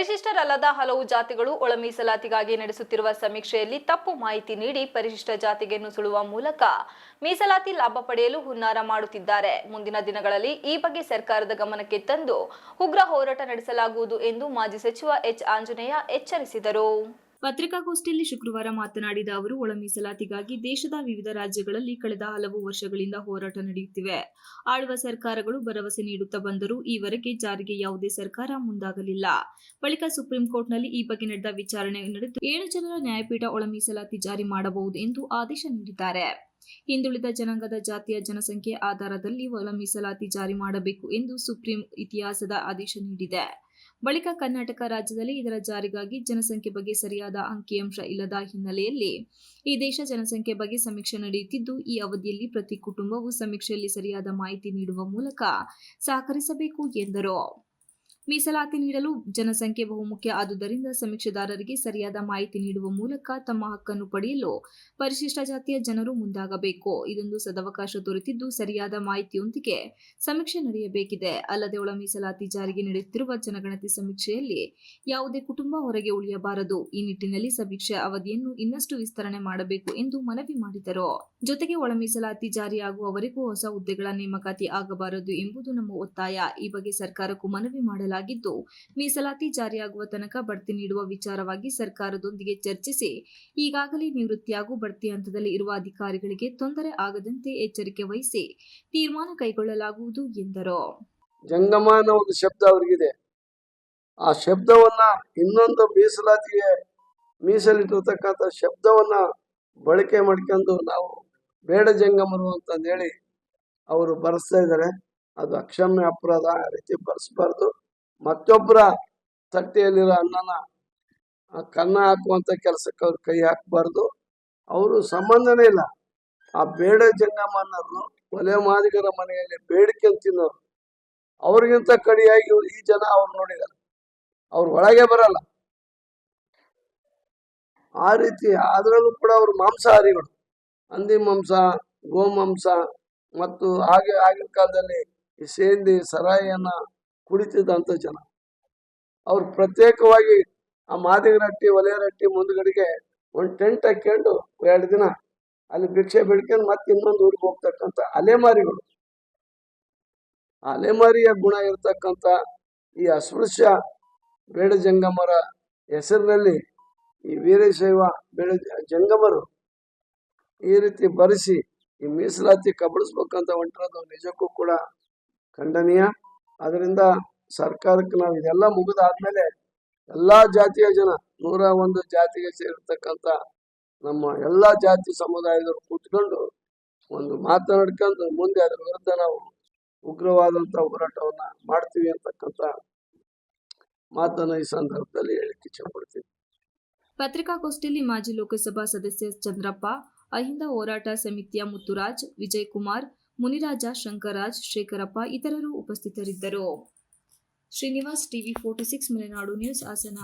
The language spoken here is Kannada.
ಪರಿಶಿಷ್ಟರಲ್ಲದ ಹಲವು ಜಾತಿಗಳು ಒಳ ಮೀಸಲಾತಿಗಾಗಿ ನಡೆಸುತ್ತಿರುವ ಸಮೀಕ್ಷೆಯಲ್ಲಿ ತಪ್ಪು ಮಾಹಿತಿ ನೀಡಿ ಪರಿಶಿಷ್ಟ ಜಾತಿಗೆ ನುಸುಳುವ ಮೂಲಕ ಮೀಸಲಾತಿ ಲಾಭ ಪಡೆಯಲು ಹುನ್ನಾರ ಮಾಡುತ್ತಿದ್ದಾರೆ. ಮುಂದಿನ ದಿನಗಳಲ್ಲಿ ಈ ಬಗ್ಗೆ ಸರ್ಕಾರದ ಗಮನಕ್ಕೆ ತಂದು ಉಗ್ರ ಹೋರಾಟ ನಡೆಸಲಾಗುವುದು ಎಂದು ಮಾಜಿ ಸಚಿವ ಎಚ್. ಆಂಜನೇಯ ಎಚ್ಚರಿಸಿದರು. ಪತ್ರಿಕಾಗೋಷ್ಠಿಯಲ್ಲಿ ಶುಕ್ರವಾರ ಮಾತನಾಡಿದ ಅವರು, ಒಳ ಮೀಸಲಾತಿಗಾಗಿ ದೇಶದ ವಿವಿಧ ರಾಜ್ಯಗಳಲ್ಲಿ ಕಳೆದ ಹಲವು ವರ್ಷಗಳಿಂದ ಹೋರಾಟ ನಡೆಯುತ್ತಿವೆ. ಆಳುವ ಸರ್ಕಾರಗಳು ಭರವಸೆ ನೀಡುತ್ತಾ ಬಂದರೂ ಈವರೆಗೆ ಜಾರಿಗೆ ಯಾವುದೇ ಸರ್ಕಾರ ಮುಂದಾಗಲಿಲ್ಲ. ಬಳಿಕ ಸುಪ್ರೀಂ ಕೋರ್ಟ್ನಲ್ಲಿ ಈ ಬಗ್ಗೆ ನಡೆದ ವಿಚಾರಣೆ ನಡೆದು ಏಳು ಜನರ ನ್ಯಾಯಪೀಠ ಒಳ ಮೀಸಲಾತಿ ಜಾರಿ ಮಾಡಬಹುದು ಎಂದು ಆದೇಶ ನೀಡಿದ್ದಾರೆ. ಹಿಂದುಳಿದ ಜನಾಂಗದ ಜಾತಿಯ ಜನಸಂಖ್ಯೆ ಆಧಾರದಲ್ಲಿ ಒಳ ಮೀಸಲಾತಿ ಜಾರಿ ಮಾಡಬೇಕು ಎಂದು ಸುಪ್ರೀಂ ಇತಿಹಾಸದ ಆದೇಶ ನೀಡಿದೆ. ಬಳಿಕ ಕರ್ನಾಟಕ ರಾಜ್ಯದಲ್ಲಿ ಇದರ ಜಾರಿಗಾಗಿ ಜನಸಂಖ್ಯೆ ಬಗ್ಗೆ ಸರಿಯಾದ ಅಂಕಿಅಂಶ ಇಲ್ಲದ ಹಿನ್ನೆಲೆಯಲ್ಲಿ ಈ ದೇಶ ಜನಸಂಖ್ಯೆ ಬಗ್ಗೆ ಸಮೀಕ್ಷೆ ನಡೆಯುತ್ತಿದ್ದು, ಈ ಅವಧಿಯಲ್ಲಿ ಪ್ರತಿ ಕುಟುಂಬವು ಸಮೀಕ್ಷೆಯಲ್ಲಿ ಸರಿಯಾದ ಮಾಹಿತಿ ನೀಡುವ ಮೂಲಕ ಸಹಕರಿಸಬೇಕು ಎಂದರು. ಮೀಸಲಾತಿ ನೀಡಲು ಜನಸಂಖ್ಯೆ ಬಹುಮುಖ್ಯ ಆದುದರಿಂದ ಸಮೀಕ್ಷೆದಾರರಿಗೆ ಸರಿಯಾದ ಮಾಹಿತಿ ನೀಡುವ ಮೂಲಕ ತಮ್ಮ ಹಕ್ಕನ್ನು ಪಡೆಯಲು ಪರಿಶಿಷ್ಟ ಜಾತಿಯ ಜನರು ಮುಂದಾಗಬೇಕು. ಇದೊಂದು ಸದವಕಾಶ ದೊರೆತಿದ್ದು ಸರಿಯಾದ ಮಾಹಿತಿಯೊಂದಿಗೆ ಸಮೀಕ್ಷೆ ನಡೆಯಬೇಕಿದೆ. ಅಲ್ಲದೆ ಒಳ ಮೀಸಲಾತಿ ಜಾರಿಗೆ ನಡೆಯುತ್ತಿರುವ ಜನಗಣತಿ ಸಮೀಕ್ಷೆಯಲ್ಲಿ ಯಾವುದೇ ಕುಟುಂಬ ಹೊರಗೆ ಉಳಿಯಬಾರದು. ಈ ನಿಟ್ಟಿನಲ್ಲಿ ಸಮೀಕ್ಷೆ ಅವಧಿಯನ್ನು ಇನ್ನಷ್ಟು ವಿಸ್ತರಣೆ ಮಾಡಬೇಕು ಎಂದು ಮನವಿ ಮಾಡಿದರು. ಜೊತೆಗೆ ಒಳ ಮೀಸಲಾತಿ ಜಾರಿಯಾಗುವವರೆಗೂ ಹೊಸ ಹುದ್ದೆಗಳ ನೇಮಕಾತಿ ಆಗಬಾರದು ಎಂಬುದು ನಮ್ಮ ಒತ್ತಾಯ. ಈ ಬಗ್ಗೆ ಸರ್ಕಾರಕ್ಕೂ ಮನವಿ ಮಾಡಲಾಗಿದ್ದು ಮೀಸಲಾತಿ ಜಾರಿಯಾಗುವ ತನಕ ಬಡ್ತಿ ನೀಡುವ ವಿಚಾರವಾಗಿ ಸರ್ಕಾರದೊಂದಿಗೆ ಚರ್ಚಿಸಿ, ಈಗಾಗಲೇ ನಿವೃತ್ತಿ ಹಾಗೂ ಬಡ್ತಿ ಹಂತದಲ್ಲಿ ಇರುವ ಅಧಿಕಾರಿಗಳಿಗೆ ತೊಂದರೆ ಆಗದಂತೆ ಎಚ್ಚರಿಕೆ ವಹಿಸಿ ತೀರ್ಮಾನ ಕೈಗೊಳ್ಳಲಾಗುವುದು ಎಂದರು. ಜಂಗಮ ಅನ್ನೋ ಒಂದು ಶಬ್ದ ಅವ್ರಿಗಿದೆ. ಆ ಶಬ್ದವನ್ನ ಇನ್ನೊಂದು ಮೀಸಲಾತಿಗೆ ಮೀಸಲಿಟ್ಟಿರ್ತಕ್ಕಂಥ ಶಬ್ದವನ್ನ ಬಳಕೆ ಮಾಡ್ಕೊಂಡು ನಾವು ಬೇಡ ಜಂಗಮರು ಅಂತಂದೇಳಿ ಅವರು ಬರೆಸ್ತಾ ಇದ್ದಾರೆ. ಅದು ಅಕ್ಷಮ್ಯ ಅಪರಾಧ ಆ ರೀತಿ ಬರೆಸ್ಬಾರ್ದು. ಮತ್ತೊಬ್ಬರ ತಟ್ಟೆಯಲ್ಲಿರೋ ಅನ್ನನ ಕನ್ನ ಹಾಕುವಂತ ಕೆಲಸಕ್ಕೆ ಅವ್ರು ಕೈ ಹಾಕಬಾರ್ದು. ಅವರು ಸಂಬಂಧನೇ ಇಲ್ಲ. ಆ ಬೇಡ ಜಂಗಮನ್ನರು ಒಲೆ ಮಾದಿಗರ ಮನೆಯಲ್ಲಿ ಬೇಡಿಕೆ ತಿನ್ನೋರು ಅವ್ರಿಗಿಂತ ಕಡಿಯಾಗಿ ಈ ಜನ ಅವ್ರು ನೋಡಿದಾರೆ. ಅವ್ರ ಒಳಗೆ ಬರಲ್ಲ. ಆ ರೀತಿ ಅದರಲ್ಲೂ ಕೂಡ ಅವರು ಮಾಂಸಾಹಾರಿಗಳು. ಹಂದಿ ಮಾಂಸ, ಗೋಮಾಂಸ ಮತ್ತು ಹಾಗೆ ಆಗಿನ ಕಾಲದಲ್ಲಿ ಈ ಸೇಂದಿ, ಸರಾಯಿಯನ್ನ ಕುಡಿತಿದ್ದಂಥ ಜನ. ಅವ್ರು ಪ್ರತ್ಯೇಕವಾಗಿ ಆ ಮಾದಿಗರಟ್ಟಿ ಒಲೆಯರಟ್ಟಿ ಮುಂದ್ಗಡೆಗೆ ಒಂದು ಟೆಂಟ್ ಹಾಕ್ಕೊಂಡು ಎರಡು ದಿನ ಅಲ್ಲಿ ಭಿಕ್ಷೆ ಬಿಡ್ಕೊಂಡು ಮತ್ತೆ ಇನ್ನೊಂದು ಊರಿಗೆ ಹೋಗ್ತಕ್ಕಂಥ ಅಲೆಮಾರಿಗಳು. ಅಲೆಮಾರಿಯ ಗುಣ ಇರತಕ್ಕಂಥ ಈ ಅಸ್ಪೃಶ್ಯ ಬೇಡ ಜಂಗಮರ ಹೆಸರಿನಲ್ಲಿ ಈ ವೀರಶೈವ ಬೇಡ ಜಂಗಮರು ಈ ರೀತಿ ಬರೆಸಿ ಈ ಮೀಸಲಾತಿ ಕಬಳಿಸ್ಬೇಕಂತ ಹೊಂಟಿರೋದು ನಿಜಕ್ಕೂ ಕೂಡ ಖಂಡನೀಯ. ಅದರಿಂದ ಸರ್ಕಾರಕ್ಕೆ ನಾವು ಇದೆಲ್ಲ ಮುಗಿದಾದ್ಮೇಲೆ ಎಲ್ಲ ಜಾತಿಯ ಜನ, ನೂರ ಒಂದು ಜಾತಿಗೆ ಸೇರಿರ್ತಕ್ಕಂಥ ನಮ್ಮ ಎಲ್ಲಾ ಜಾತಿ ಸಮುದಾಯದವರು ಕೂತ್ಕೊಂಡು ಒಂದು ಮಾತನಾಡ್ಕೊಂಡು ಮುಂದೆ ಅದರ ವಿರುದ್ಧ ನಾವು ಉಗ್ರವಾದಂತ ಹೋರಾಟವನ್ನ ಮಾಡ್ತೀವಿ ಅಂತಕ್ಕಂಥ ಮಾತನ್ನ ಈ ಸಂದರ್ಭದಲ್ಲಿ ಹೇಳಿಕ್ಕೆ ಇಚ್ಛೆಪಡ್ತೀನಿ ಪತ್ರಿಕಾಗೋಷ್ಠಿಯಲ್ಲಿ ಮಾಜಿ ಲೋಕಸಭಾ ಸದಸ್ಯ ಚಂದ್ರಪ್ಪ, ಅಹಿಂದ ಹೋರಾಟ ಸಮಿತಿಯ ಮುತ್ತುರಾಜ್ ವಿಜಯ್ ಕುಮಾರ್ ಮುನಿರಾಜ ಶಂಕರಾಜ್ ಶೇಖರಪ್ಪ ಇತರರು ಉಪಸ್ಥಿತರಿದ್ದರು. Srinivas TV forty six Malenadu news Hassan.